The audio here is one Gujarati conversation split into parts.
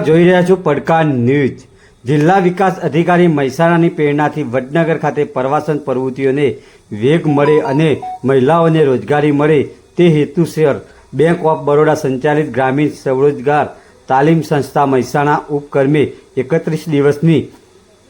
જોઈ રહ્યા છો પડકાર ન્યૂઝ. જિલ્લા વિકાસ અધિકારી મહેસાણાની પ્રેરણાથી વડનગર ખાતે પ્રવાસન પ્રવૃત્તિઓને વેગ મળે અને મહિલાઓને રોજગારી મળે તે હેતુસર બેંક ઓફ બરોડા સંચાલિત ગ્રામીણ સ્વરોજગાર તાલીમ સંસ્થા મહેસાણા ઉપક્રમે એકત્રીસ દિવસની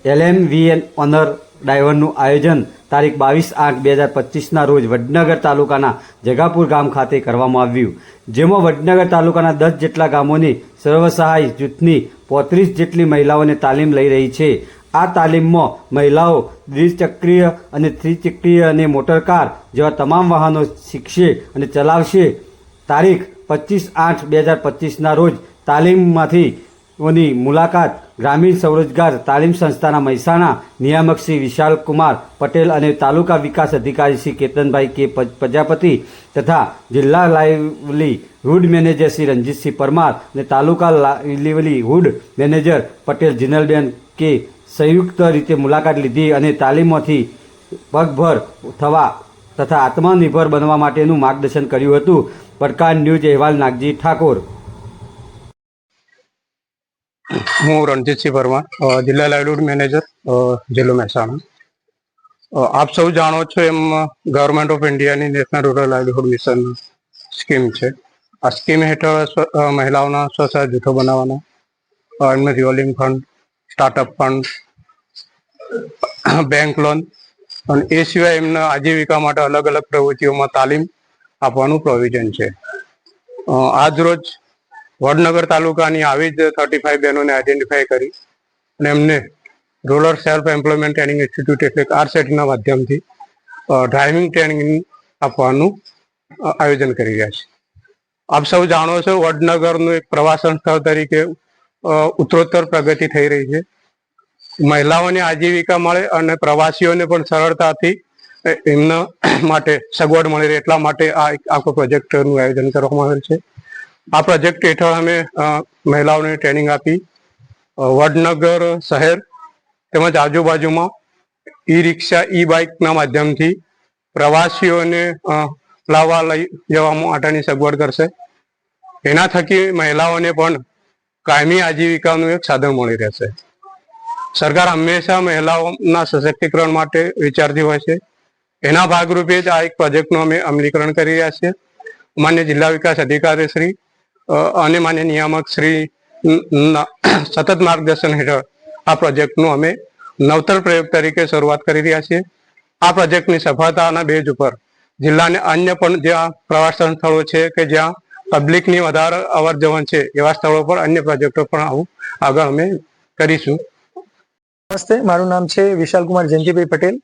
એલએમવીએન ઓનર ડાયવરનું આયોજન તારીખ બાવીસ આઠ બે હજાર પચીસના રોજ વડનગર તાલુકાના જગાપુર ગામ ખાતે કરવામાં આવ્યું. જેમાં વડનગર તાલુકાના દસ જેટલા ગામોની સર્વસહાય જૂથની પોત્રીસ જેટલી મહિલાઓને તાલીમ લઈ રહી છે. આ તાલીમમાં મહિલાઓ દ્વિચક્રીય અને ત્રિચક્રીય અને મોટરકાર જેવા તમામ વાહનો શીખશે અને ચલાવશે. તારીખ પચીસ આઠ બે હજાર પચીસના રોજ તાલીમમાંથી ઓની મુલાકાત ગ્રામીણ સ્વરોજગાર તાલીમ સંસ્થાના મહેસાણા નિયામક શ્રી વિશાલ કુમાર પટેલ અને તાલુકા વિકાસ અધિકારી શ્રી કેતનભાઈ કે પ્રજાપતિ તથા જિલ્લા લાઇવલીહુડ મેનેજર શ્રી રણજીતસિંહ પરમાર અને તાલુકા લાઇવલીહુડ મેનેજર પટેલ જિનલબેન કે સંયુક્ત રીતે મુલાકાત લીધી અને તાલીમમાંથી પગભર થવા તથા આત્મનિર્ભર બનવા માટેનું માર્ગદર્શન કર્યું હતું. પડકાર ન્યૂઝ અહેવાલ નાગજી ઠાકોર. હું રણજીતસિંહ પરમાર જિલ્લા લાઇવલીહુડ મેનેજર જિલ્લો મહેસાણા. આપ સૌ જાણો છો એમ ગવર્મેન્ટ ઓફ ઇન્ડિયાની national rural livelihood mission scheme છે. આ સ્કીમ હેઠળ મહિલાઓના સ્વસહાય જૂથો બનાવવાના એમને revolving fund startup fund bank loan અને એ સિવાય એમના આજીવિકા માટે અલગ અલગ પ્રવૃત્તિઓમાં તાલીમ આપવાનું પ્રોવિઝન છે. આજ રોજ વડનગર તાલુકાની આવી જ થર્ટી ફાઈવ બહેનોને આઈડેન્ટિફાઈ કરી અને એમને rural self employment training institute એટલે આરસેટના માધ્યમથી ડ્રાઇવિંગ ટ્રેનિંગ આપવાનું આયોજન કરી રહ્યા છે. આપ સૌ જાણો છો વડનગરનું એક પ્રવાસન સ્થળ તરીકે ઉત્તરોત્તર પ્રગતિ થઈ રહી છે. મહિલાઓને આજીવિકા મળે અને પ્રવાસીઓને પણ સરળતાથી એમના માટે સગવડ મળી રહે એટલા માટે આ એક આખો પ્રોજેક્ટનું આયોજન કરવામાં આવેલ છે. આ પ્રોજેક્ટ હેઠળ અમે મહિલાઓને ટ્રેનિંગ આપી. વડનગર શહેર તેમજ આજુબાજુમાં ઈ રિક્ષા ઈ બાઇકના માધ્યમથી પ્રવાસીઓને લાવવા લઈ જવા માટેની સગવડ કરશે. એના થકી મહિલાઓને પણ કાયમી આજીવિકાનું એક સાધન મળી રહેશે. સરકાર હંમેશા મહિલાઓના સશક્તિકરણ માટે વિચારતી હોય છે. એના ભાગરૂપે જ આ એક પ્રોજેક્ટનું અમે અમલીકરણ કરી રહ્યા છીએ. માન્ય જિલ્લા વિકાસ અધિકારી શ્રી અ, અને માન્ય નિયામક શ્રી સતત માર્ગદર્શન હેઠળ આ પ્રોજેક્ટનું અમે નવતર પ્રયોગ તરીકે શરૂઆત કરી રહ્યા છીએ. આ પ્રોજેક્ટની સફળતાના બેઝ ઉપર જિલ્લાને અન્ય પણ જ્યાં પ્રવાસન સ્થળો છે કે જ્યાં પબ્લિકની વધારે અવર જવર છે એવા સ્થળો પર અન્ય પ્રોજેક્ટો પણ આવું આગળ અમે કરીશું. નમસ્તે, મારું નામ છે વિશાલ કુમાર જયંતિભાઈ પટેલ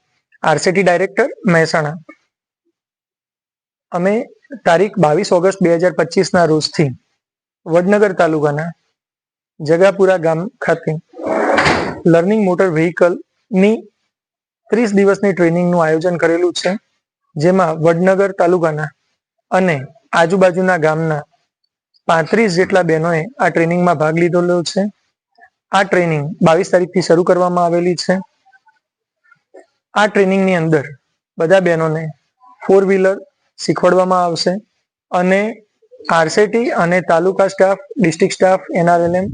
આરસીટી ડાયરેક્ટર, મહેસાણા. અમે તારીખ બાવીસ ઓગસ્ટ બે હજાર પચીસના રોજથી વડનગર તાલુકાના જગાપુરા ગામ ખાતે લર્નિંગ મોટર વ્હીકલની ત્રીસ દિવસની ટ્રેનિંગનું આયોજન કરેલું છે, જેમાં વડનગર તાલુકાના અને આજુબાજુના ગામના પાંત્રીસ જેટલા બહેનોએ આ ટ્રેનિંગમાં ભાગ લીધેલો છે. આ ટ્રેનિંગ બાવીસ તારીખથી શરૂ કરવામાં આવેલી છે. આ ટ્રેનિંગની અંદર બધા બહેનોને ફોર વ્હીલર શીખવાડવામાં આવશે અને આરસીટી અને taluka staff, district staff, NRLM,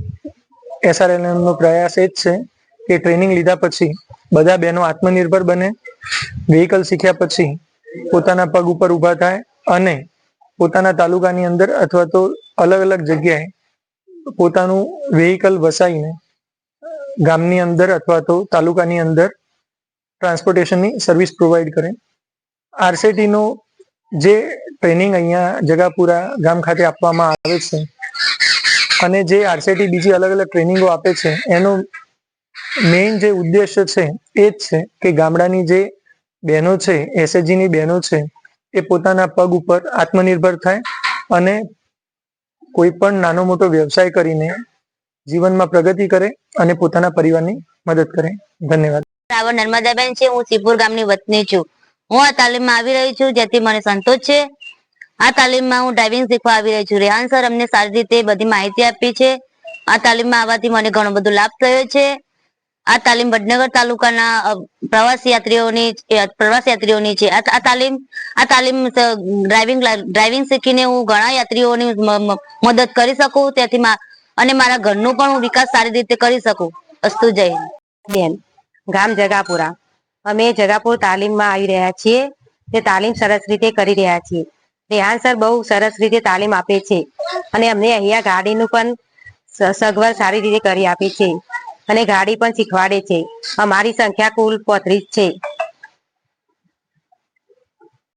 SRLM નો પ્રયાસ એ જ છે કે ટ્રેનિંગ લીધા પછી બધા બહેનો આત્મનિર્ભર બને વ્હીકલ શીખ્યા પછી પોતાના પગ ઉપર ઊભા થાય અને પોતાના તાલુકાની અંદર અથવા તો અલગ અલગ જગ્યાએ પોતાનું વ્હીકલ વસાવીને ગામની અંદર અથવા તો તાલુકાની અંદર ટ્રાન્સપોર્ટેશનની સર્વિસ પ્રોવાઈડ કરે. આરસીટી નો જે ટ્રેનિંગ અહીંયા જગાપુરા ગામ ખાતે આપવામાં આવે છે અને જે આરસીટી બીજી અલગ અલગ ટ્રેનિંગો આપે છે, એનો મેઇન જે ઉદ્દેશ્ય છે એ જ છે કે ગામડાની જે બહેનો છે, એસએચજીની બહેનો છે, એ પોતાના પગ ઉપર આત્મનિર્ભર થાય અને કોઈ પણ નાનો મોટો વ્યવસાય કરીને જીવનમાં પ્રગતિ કરે અને પોતાના પરિવારની મદદ કરે. ધન્યવાદ. રાવળ નર્મદાબેન છે, હું સિપુર ગામની વતની છું. હું આ તાલીમમાં આવી રહી છું, જેથી મને સંતોષ છે. આ તાલીમમાં હું ડ્રાઇવિંગ શીખવા આવી રહી છું. રેહાન સર અમને સારી રીતે બધી માહિતી આપી છે. આ તાલીમમાં આવવાથી મને ઘણો બધો લાભ થયો છે. આ તાલીમ વડનગર તાલુકાના પ્રવાસ યાત્રીઓની પ્રવાસ યાત્રીઓની છે. આ તાલીમ આ તાલીમ ડ્રાઇવિંગ ડ્રાઇવિંગ શીખીને હું ઘણા યાત્રીઓની મદદ કરી શકું. તેથી અને મારા ઘરનું પણ હું વિકાસ સારી રીતે કરી શકું. અસ્તુ જય. બેન, ગામ જગાપુરા. અમે જગાપુર તાલીમમાં આવી રહ્યા છીએ તે તાલીમ સરસ રીતે કરી રહ્યા છીએ. રેહાન સર બહુ સરસ રીતે તાલીમ આપે છે અને અમને અહીંયા ગાડીનું પણ સગવડ સારી રીતે કરી આપી છે અને ગાડી પણ શીખવાડે છે. અમારી સંખ્યા કુલ પોત્રીસ છે.